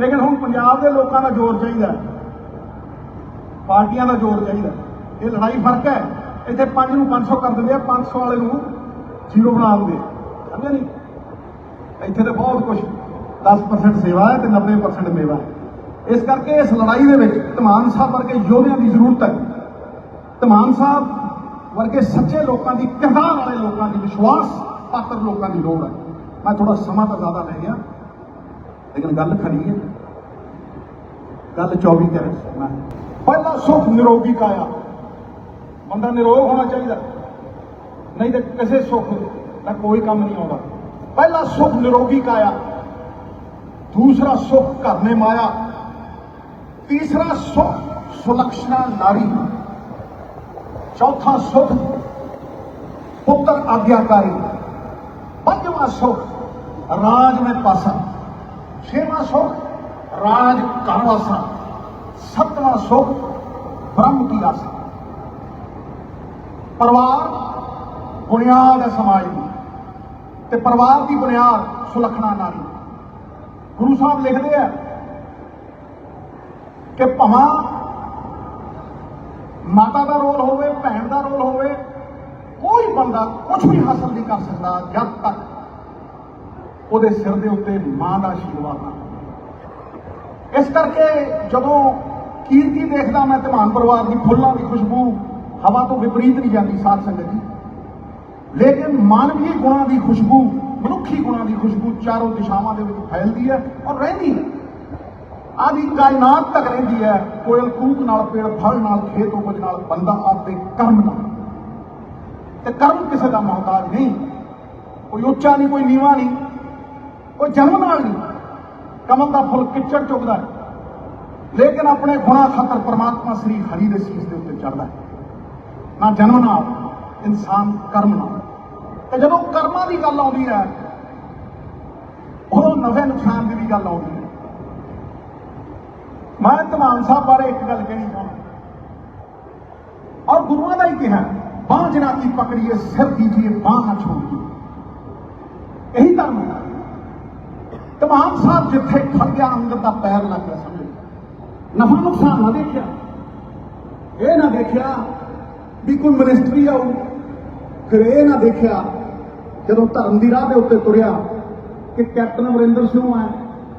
ਲੇਕਿਨ ਹੁਣ ਪੰਜਾਬ ਦੇ ਲੋਕਾਂ ਦਾ ਜ਼ੋਰ ਚਾਹੀਦਾ ਪਾਰਟੀਆਂ ਦਾ ਜ਼ੋਰ ਚਾਹੀਦਾ ਇਹ ਲੜਾਈ ਫ਼ਰਕ ਹੈ। ਇੱਥੇ 5 ਨੂੰ 500 ਕਰ ਦਿੰਦੇ ਆ 500 ਵਾਲੇ ਨੂੰ ਜ਼ੀਰੋ ਬਣਾ ਦਿੰਦੇ ਸਮਝਿਆ ਨਹੀਂ? ਇੱਥੇ ਤੇ ਬਹੁਤ ਕੁਝ 10% ਸੇਵਾ ਹੈ ਤੇ 90% ਮੇਵਾ ਹੈ। ਇਸ ਕਰਕੇ ਇਸ ਲੜਾਈ ਦੇ ਵਿੱਚ ਧਮਾਨ ਸਾਹਿਬ ਵਰਗੇ ਯੋਧਿਆਂ ਦੀ ਜ਼ਰੂਰਤ ਹੈ। ਧਮਾਨ ਸਾਹਿਬ ਵਰਗੇ ਸੱਚੇ ਲੋਕਾਂ ਦੀ, ਕਿਰਦਾਰ ਵਾਲੇ ਲੋਕਾਂ ਦੀ ਵਿਸ਼ਵਾਸ ਪਾਤਰ ਲੋਕਾਂ ਦੀ ਲੋੜ ਹੈ। ਮੈਂ ਥੋੜਾ ਸਮਾਂ ਤਾਂ ਜ਼ਿਆਦਾ ਲੈ ਗਿਆ। ਲੇਕਿਨ ਗੱਲ ਖਰੀ ਹੈ। ਗੱਲ 24 ਕੈਰਟ ਮੈਂ ਪਹਿਲਾ ਸੁਖ ਨਿਰੋਗੀ ਕਾਇਆ ਬੰਦਾ ਨਿਰੋਗ ਹੋਣਾ ਚਾਹੀਦਾ। ਨਹੀਂ ਤੇ ਕਿਸੇ ਸੁਖ ਦਾ ਕੋਈ ਕੰਮ ਨਹੀਂ ਆਉਂਦਾ। ਪਹਿਲਾ ਸੁਖ ਨਿਰੋਗੀ ਕਾਇਆ ਦੂਸਰਾ ਸੁਖ ਘਰ ਨੇ ਮਾਇਆ। ਤੀਸਰਾ ਸੁਖ ਸੁਲਕਸ਼ਣਾ ਨਾਰੀ। ਚੌਥਾ ਸੁਖ ਪੁੱਤਰ ਆਗਿਆਕਾਰੀ। ਪੰਜਵਾਂ ਸੁਖ ਰਾਜ में ਪਾਸਾ। ਛੇਵਾਂ ਸੁਖ, ਰਾਜ ਘਰ ਵਾਸਾ ਸੱਤਵਾਂ ਸੁਖ, ਬ੍ਰਹਮ ਕੀ ਆਸਾ। ਪਰਿਵਾਰ, ਬੁਨਿਆਦ ਹੈ ਸਮਾਜ ਦੀ। ਤੇ ਪਰਿਵਾਰ ਦੀ ਬੁਨਿਆਦ ਸੁਲਖਣਾ ਨਾਰੀ। ਗੁਰੂ ਸਾਹਿਬ ਲਿਖਦੇ ਆ ਕਿ ਭਵਾਂ, ਮਾਤਾ ਦਾ ਰੋਲ ਹੋਵੇ, ਭੈਣ ਦਾ ਰੋਲ ਹੋਵੇ, ਕੋਈ ਬੰਦਾ ਕੁਝ ਵੀ ਹਾਸਲ ਨਹੀਂ ਕਰ ਸਕਦਾ ਜਦ ਤੱਕ ਉਹਦੇ ਸਿਰ ਦੇ ਉੱਤੇ ਮਾਂ ਦਾ ਆਸ਼ੀਰਵਾਦ ਨਾ ਇਸ ਕਰਕੇ ਜਦੋਂ ਕੀਰਤੀ ਦੇਖਦਾ ਮੈਂ ਧਮਾਨ ਪਰਿਵਾਰ ਦੀ ਫੁੱਲਾਂ ਦੀ ਖੁਸ਼ਬੂ ਹਵਾ ਤੋਂ ਵਿਪਰੀਤ ਨਹੀਂ ਜਾਂਦੀ ਸਾਧ ਸੰਗਤ ਜੀ। ਲੇਕਿਨ ਮਾਨਵੀ ਗੁਣਾਂ ਦੀ ਖੁਸ਼ਬੂ, ਮਨੁੱਖੀ ਗੁਣਾਂ ਦੀ ਖੁਸ਼ਬੂ ਚਾਰੋਂ ਦਿਸ਼ਾਵਾਂ ਦੇ ਵਿੱਚ ਫੈਲਦੀ ਹੈ ਔਰ ਰਹਿੰਦੀ ਹੈ। ਆਦੀ ਕਾਇਨਾਤ ਤੱਕ ਰਹਿੰਦੀ ਹੈ, ਕੋਇਲ ਕੂਕ ਨਾਲ, ਪੇੜ ਫਲ ਨਾਲ, ਖੇਤ ਉਪਜ ਨਾਲ, ਬੰਦਾ ਆਪਦੇ ਕਰਮ ਨਾਲ। ਤੇ ਕਰਮ ਕਿਸੇ ਦਾ ਮੁਹਤਾਜ ਨਹੀਂ। ਕੋਈ ਉੱਚਾ ਨਹੀਂ, ਕੋਈ ਨੀਵਾਂ ਨਹੀਂ। ਕੋਈ ਜਨਮ ਨਾਲ ਨਹੀਂ। ਕਮਲ ਦਾ ਫੁੱਲ ਕਿੱਚੜ ਚੁਗਦਾ ਹੈ। ਲੇਕਿਨ ਆਪਣੇ ਗੁਣਾ ਖਾਤਰ ਪਰਮਾਤਮਾ ਸ੍ਰੀ ਹਰੀ ਦੇ ਸੀਸ ਦੇ ਉੱਤੇ ਚੜਦਾ ਹੈ। ਨਾ ਜਨਮ ਨਾਲ, ਇਨਸਾਨ ਕਰਮ ਨਾਲ। ਤੇ ਜਦੋਂ ਕਰਮਾਂ ਦੀ ਗੱਲ ਆਉਂਦੀ ਹੈ, ਉਦੋਂ ਨਵੇਂ ਨੁਕਸਾਨ ਦੀ ਵੀ ਗੱਲ ਆਉਂਦੀ ਹੈ। ਮੈਂ ਧਮਾਨ ਸਾਹਿਬ ਬਾਰੇ ਇੱਕ ਗੱਲ ਕਹਿਣੀ ਚਾਹੁੰਦਾ ਔਰ ਗੁਰੂਆਂ ਦਾ ਹੀ ਕਿਹਾ ਬਾਂਹ ਜਨਾ ਕੀ ਪਕੜੀਏ, ਸਿਰ ਦੀਜੀਏ ਬਾਂਹ ਨਾ ਛੋੜੀਏ। ਇਹੀ ਧਰਮ ਹੈ। ਤਮਾਮ ਸਾਹਿਬ ਜਿੱਥੇ ਖੜ ਗਿਆ ਅੰਦਰ ਦਾ ਪੈਰ ਲੱਗ ਗਿਆ ਸਮਝੋ ਨਫਾ ਨੁਕਸਾਨ ਨਾ ਦੇਖਿਆ। ਇਹ ਨਾ ਦੇਖਿਆ ਵੀ ਕੋਈ ਮਿਨਿਸਟਰੀ ਆਊ। ਫਿਰ ਇਹ ਨਾ ਦੇਖਿਆ ਜਦੋਂ ਧਰਮ ਦੀ ਰਾਹ ਦੇ ਉੱਤੇ ਤੁਰਿਆ ਕਿ ਕੈਪਟਨ ਅਮਰਿੰਦਰ ਸਿੰਘ ਹੈ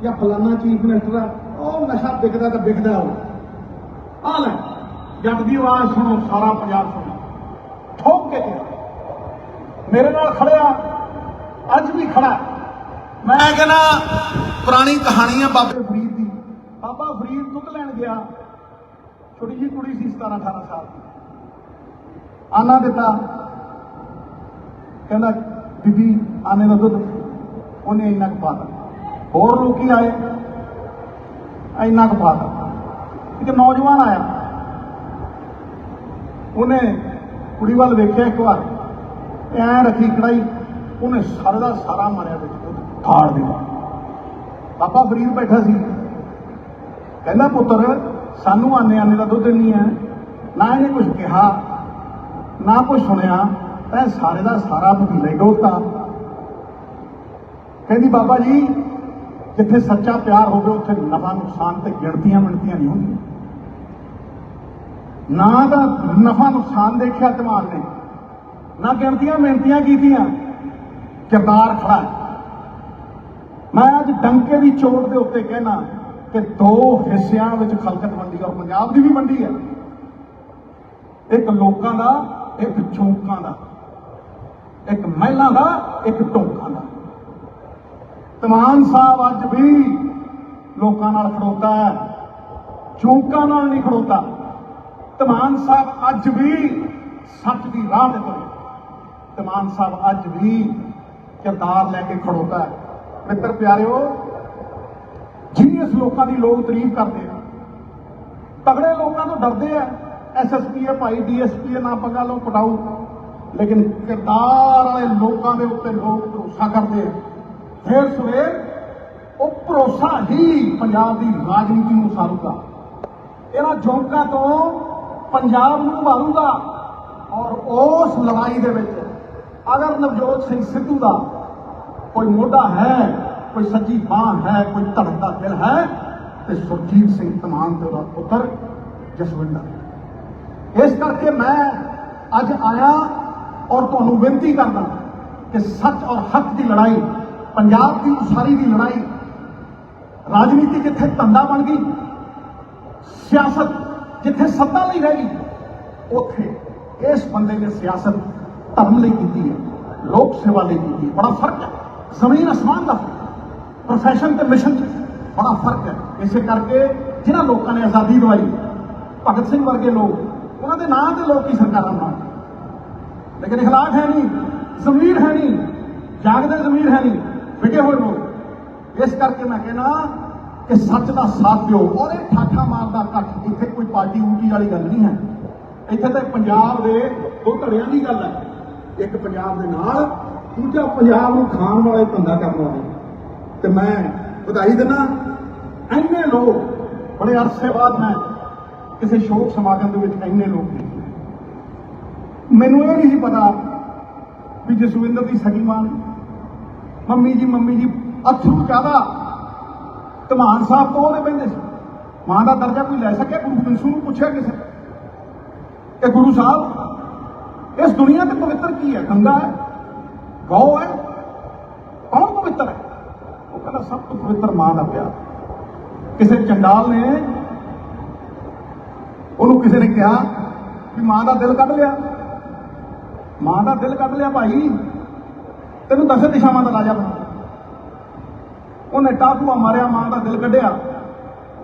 ਜਾਂ ਫਲਾਨਾ ਚੀਫ ਮਿਨਿਸਟਰ ਹੈ, ਉਹ ਨਸ਼ਾ ਵਿਕਦਾ ਤਾਂ ਵਿਕਦਾ ਉਹ ਆ ਲੈ, ਜੱਟ ਦੀ ਆਵਾਜ਼ ਸੁਣੋ, ਸਾਰਾ ਪੰਜਾਬ ਸੁਣੋ। ਠੋਕ ਕੇ ਕਿਹਾ ਮੇਰੇ ਨਾਲ ਖੜਿਆ, ਅੱਜ ਵੀ ਖੜਾ ਮੈਂ ਕਹਿੰਦਾ, ਪੁਰਾਣੀ ਕਹਾਣੀ ਆ ਬਾਬੇ ਫਰੀਦ ਦੀ। ਬਾਬਾ ਫਰੀਦ ਦੁੱਧ ਲੈਣ ਗਿਆ। ਛੋਟੀ ਜਿਹੀ ਕੁੜੀ ਸੀ 17 18 ਸਾਲ ਦੀ। ਆਨਾ ਦਿੱਤਾ। ਕਹਿੰਦਾ ਬੀਬੀ ਆਨੇ ਦਾ ਦੁੱਧ ਉਹਨੇ ਇੰਨਾ ਕੁ ਪਾਤਾ ਹੋਰ ਲੋਕੀ ਆਏ, ਇੰਨਾ ਕੁ ਪਾਤਾ ਇੱਕ ਨੌਜਵਾਨ ਆਇਆ। ਉਹਨੇ ਕੁੜੀ ਵੱਲ ਵੇਖਿਆ ਇੱਕ ਵਾਰ। ਐ ਰੱਖੀ ਕੜਾਈ, ਉਹਨੇ ਸਾਰੇ ਦਾ ਸਾਰਾ ਮਾਰਿਆ ਵਿੱਚ। ਖਾੜ ਦਿੱਤਾ ਬਾਬਾ ਫਰੀਦ ਬੈਠਾ ਸੀ। ਕਹਿੰਦਾ, ਪੁੱਤਰ, ਸਾਨੂੰ ਆਨੇ ਆਨੇ ਦਾ ਦੁੱਧ ਨਹੀਂ ਹੈ। ਨਾ ਇਹਨੇ ਕੁਝ ਕਿਹਾ, ਨਾ ਕੁਝ ਸੁਣਿਆ। ਤੈਂ ਸਾਰੇ ਦਾ ਸਾਰਾ ਪਤੀਲਾ ਹੀ ਡੋਲਤਾ। ਕਹਿੰਦੀ, ਬਾਬਾ ਜੀ, ਜਿੱਥੇ ਸੱਚਾ ਪਿਆਰ ਹੋਵੇ, ਉੱਥੇ ਨਫਾ ਨੁਕਸਾਨ ਤੇ ਗਿਣਤੀਆਂ ਮਿਣਤੀਆਂ ਨਹੀਂ ਹੁੰਦੀਆਂ। ਨਾ ਤਾਂ ਨਫਾ ਨੁਕਸਾਨ ਦੇਖਿਆ ਦਿਮਾਗ ਨੇ, ਨਾ ਗਿਣਤੀਆਂ ਮਿਣਤੀਆਂ ਕੀਤੀਆਂ। ਕਿਰਦਾਰ ਖੜਾ ਮੈਂ ਅੱਜ ਡੰਕੇ ਦੀ ਚੋਟ ਦੇ ਉੱਤੇ ਕਹਿਣਾ ਕਿ ਦੋ ਹਿੱਸਿਆਂ ਵਿੱਚ ਖਲਕਤ ਵੰਡੀ ਔਰ ਪੰਜਾਬ ਦੀ ਵੀ ਵੰਡੀ ਹੈ ਇੱਕ ਲੋਕਾਂ ਦਾ, ਇੱਕ ਚੌਂਕਾਂ ਦਾ। ਇੱਕ ਮਹਿਲਾਂ ਦਾ, ਇੱਕ ਟੋਕਾਂ ਦਾ। ਤਮਾਨ ਸਾਹਿਬ ਅੱਜ ਵੀ ਲੋਕਾਂ ਨਾਲ ਖੜੋਤਾ ਹੈ। ਚੌਂਕਾਂ ਨਾਲ ਨਹੀਂ ਖੜੋਤਾ। ਤਮਾਨ ਸਾਹਿਬ ਅੱਜ ਵੀ ਸੱਚ ਦੀ ਰਾਹ ਤੇ ਤੁਰੇ ਤਮਾਨ ਸਾਹਿਬ ਅੱਜ ਵੀ ਕਿਰਦਾਰ ਲੈ ਕੇ ਖੜੋਤਾ ਹੈ। ਮਿੱਤਰ ਪਿਆਰਿਓ ਜੀਨੀਅਸ ਲੋਕਾਂ ਦੀ ਲੋਕ ਤਾਰੀਫ ਕਰਦੇ ਆ, ਤਗੜੇ ਲੋਕਾਂ ਤੋਂ ਡਰਦੇ ਆ ਐਸਐਸਪੀ ਹੈ ਭਾਈ ਡੀਐਸਪੀ ਹੈ ਨਾ ਪੰਗਾ ਲਓ ਪਟਾਊ ਲੇਕਿਨ ਕਿਰਦਾਰ ਵਾਲੇ ਲੋਕਾਂ ਦੇ ਉੱਤੇ ਲੋਕ ਭਰੋਸਾ ਕਰਦੇ ਆ। ਫਿਰ ਸਵੇਰ ਉਹ ਭਰੋਸਾ ਹੀ ਪੰਜਾਬ ਦੀ ਰਾਜਨੀਤੀ ਨੂੰ ਸਾਰੂਗਾ ਇਹਨਾਂ ਜੋਕਾਂ ਤੋਂ ਪੰਜਾਬ ਨੂੰ ਮਾਰੂਗਾ ਔਰ ਉਸ ਲੜਾਈ ਦੇ ਵਿੱਚ ਅਗਰ ਨਵਜੋਤ ਸਿੰਘ ਸਿੱਧੂ ਦਾ ਕੋਈ ਮੋਢਾ ਹੈ, ਕੋਈ ਸੱਜੀ ਬਾਹ ਹੈ, ਕੋਈ ਧੜਕਦਾ ਦਿਲ ਹੈ, ਤੇ ਸੁਰਜੀਤ ਸਿੰਘ ਧਮਾਨ ਤੇ ਉਹਦਾ ਪੁੱਤਰ ਜਸਵਿੰਦਰ। ਇਸ ਕਰਕੇ ਮੈਂ ਅੱਜ ਆਇਆ ਔਰ ਤੁਹਾਨੂੰ ਬੇਨਤੀ ਕਰਦਾ ਕਿ ਸੱਚ ਔਰ ਹੱਕ ਦੀ ਲੜਾਈ, ਪੰਜਾਬ ਦੀ ਉਸਾਰੀ ਦੀ ਲੜਾਈ, ਰਾਜਨੀਤੀ ਜਿੱਥੇ ਧੰਦਾ ਬਣ ਗਈ, ਸਿਆਸਤ ਜਿੱਥੇ ਸੱਤਾ ਲਈ ਰਹਿ ਗਈ, ਉੱਥੇ ਇਸ ਬੰਦੇ ਨੇ ਸਿਆਸਤ ਧਰਮ ਲਈ ਕੀਤੀ ਹੈ, ਲੋਕ ਸੇਵਾ ਲਈ ਕੀਤੀ ਹੈ। ਬੜਾ ਫ਼ਰਕ ਹੈ। ਜ਼ਮੀਨ ਅਸਮਾਨ ਦਾ। ਪ੍ਰੋਫੈਸ਼ਨ ਤੇ ਮਿਸ਼ਨ 'ਚ ਬੜਾ ਫ਼ਰਕ ਹੈ। ਇਸੇ ਕਰਕੇ ਜਿਨ੍ਹਾਂ ਲੋਕਾਂ ਨੇ ਆਜ਼ਾਦੀ ਦਵਾਈ, ਭਗਤ ਸਿੰਘ ਵਰਗੇ ਲੋਕ, ਉਹਨਾਂ ਦੇ ਨਾਂ ਤੇ ਲੋਕ ਹੀ ਸਰਕਾਰਾਂ ਬਣਾ ਲੇਕਿਨ ਇਖਲਾਕ ਹੈ ਨਹੀਂ, ਜ਼ਮੀਰ ਹੈ ਨਹੀਂ, ਜਾਗਦੇ ਜ਼ਮੀਰ ਹੈ ਨਹੀਂ ਵਿਗੇ ਹੋਏ ਲੋਕ। ਇਸ ਕਰਕੇ ਮੈਂ ਕਹਿੰਦਾ ਕਿ ਸੱਚ ਦਾ ਸਾਥ ਦਿਓ ਔਰ ਇਹ ਠਾਠਾ ਮਾਰਦਾ ਕੱਟ ਇੱਥੇ ਕੋਈ ਪਾਰਟੀ ਊਟੀ ਵਾਲੀ ਗੱਲ ਨਹੀਂ ਹੈ। ਇੱਥੇ ਤਾਂ ਪੰਜਾਬ ਦੇ ਦੋ ਧੜਿਆਂ ਦੀ ਗੱਲ ਹੈ। ਇੱਕ ਪੰਜਾਬ ਦੇ ਨਾਲ ਦੂਜਾ ਪੰਜਾਬ ਨੂੰ ਖਾਣ ਵਾਲੇ ਧੰਦਾ ਕਰਨ ਵਾਲੇ। ਤੇ ਮੈਂ ਵਧਾਈ ਦਿੰਦਾ, ਇੰਨੇ ਲੋਕ, ਬੜੇ ਅਰਸੇ ਬਾਅਦ ਮੈਂ ਕਿਸੇ ਸ਼ੋਕ ਸਮਾਗਮ ਦੇ ਵਿੱਚ ਇੰਨੇ ਲੋਕ ਦੇਖੇ ਮੈਨੂੰ ਇਹ ਨਹੀਂ ਸੀ ਪਤਾ ਵੀ ਜਸਵਿੰਦਰ ਦੀ ਸਗੀ ਮਾਂ ਮੰਮੀ ਜੀ ਮੰਮੀ ਜੀ, ਅਥਰੂ ਜ਼ਿਆਦਾ। ਧਮਾਨ ਸਾਹਿਬ ਤੋਂ ਉਹਦੇ ਪੈਂਦੇ ਸੀ। ਮਾਂ ਦਾ ਦਰਜਾ ਕੋਈ ਲੈ ਸਕਿਆ ਗੁਰੂ ਗੋਬਿੰਦ ਸਿੰਘ ਨੂੰ ਪੁੱਛਿਆ ਕਿਸੇ ਕਿ ਗੁਰੂ ਸਾਹਿਬ, ਇਸ ਦੁਨੀਆ ਤੇ ਪਵਿੱਤਰ ਕੀ ਹੈ? ਗੰਗਾ ਹੈ। ਗਊ ਹੈ ਕੌਣ ਪਵਿੱਤਰ ਹੈ ਉਹ ਕਹਿੰਦਾ ਸਭ ਤੋਂ ਪਵਿੱਤਰ ਮਾਂ ਦਾ ਪਿਆਰ ਕਿਸੇ ਚੰਡਾਲ ਨੇ ਉਹਨੂੰ ਕਿਸੇ ਨੇ ਕਿਹਾ ਕਿ ਮਾਂ ਦਾ ਦਿਲ ਕੱਢ ਲਿਆ ਮਾਂ ਦਾ ਦਿਲ ਕੱਢ ਲਿਆ ਭਾਈ ਤੈਨੂੰ ਦਸੇ ਦਿਸ਼ਾਵਾਂ ਦਾ ਰਾਜਾ ਬਣਾ ਉਹਨੇ ਟਾਕੂਆ ਮਾਰਿਆ ਮਾਂ ਦਾ ਦਿਲ ਕੱਢਿਆ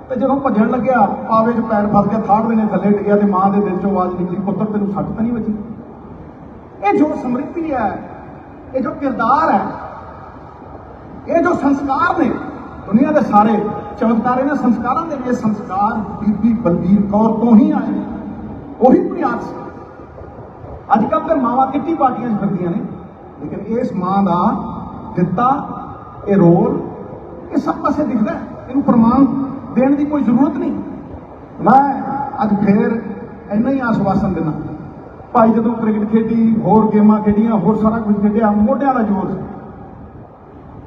ਤੇ ਜਦੋਂ ਭੱਜਣ ਲੱਗਿਆ ਪਾਵੇ 'ਚ ਪੈਰ ਫਸ ਗਿਆ ਥਾੜ ਦੇ ਨੇ ਥੱਲੇ ਡਿੱਗਿਆ ਤੇ ਮਾਂ ਦੇ ਦਿਲ 'ਚੋਂ ਆਵਾਜ਼ ਨਿਕਲੀ ਪੁੱਤਰ ਤੈਨੂੰ ਸੱਟ ਤਾਂ ਨਹੀਂ ਵੱਜੀ ਇਹ ਜੋ ਸਮ੍ਰਿਤੀ ਹੈ ਇਹ ਜੋ ਕਿਰਦਾਰ ਹੈ, ਇਹ ਜੋ ਸੰਸਕਾਰ ਨੇ, ਦੁਨੀਆ ਦੇ ਸਾਰੇ ਚਮਤਕਾਰ ਇਹਨਾਂ ਸੰਸਕਾਰਾਂ ਦੇ ਇਹ ਸੰਸਕਾਰ ਬੀਬੀ ਬਲਬੀਰ ਕੌਰ ਤੋਂ ਹੀ ਆਏ ਨੇ। ਉਹੀ ਬੁਨਿਆਦ ਸੀ। ਅੱਜ ਕੱਲ੍ਹ ਤੇ ਮਾਵਾਂ ਕਿੱਟੀ ਪਾਰਟੀਆਂ 'ਚ ਫਿਰਦੀਆਂ ਨੇ। ਲੇਕਿਨ ਇਸ ਮਾਂ ਦਾ ਦਿੱਤਾ, ਇਹ ਰੋਲ, ਇਹ ਸਭ ਪਾਸੇ ਦਿਖਦਾ ਇਹਨੂੰ ਪ੍ਰਮਾਣ ਦੇਣ ਦੀ ਕੋਈ ਜ਼ਰੂਰਤ ਨਹੀਂ। ਮੈਂ ਅੱਜ ਫੇਰ ਇੰਨਾ ਹੀ ਆਸ਼ਵਾਸਨ ਦਿੰਦਾ। ਭਾਈ ਜਦੋਂ ਕ੍ਰਿਕਟ ਖੇਡੀ, ਹੋਰ ਗੇਮਾਂ ਖੇਡੀਆਂ, ਹੋਰ ਸਾਰਾ ਕੁਝ ਖੇਡਿਆ, ਮੋਢਿਆਂ ਦਾ ਜ਼ੋਰ। ਸੀ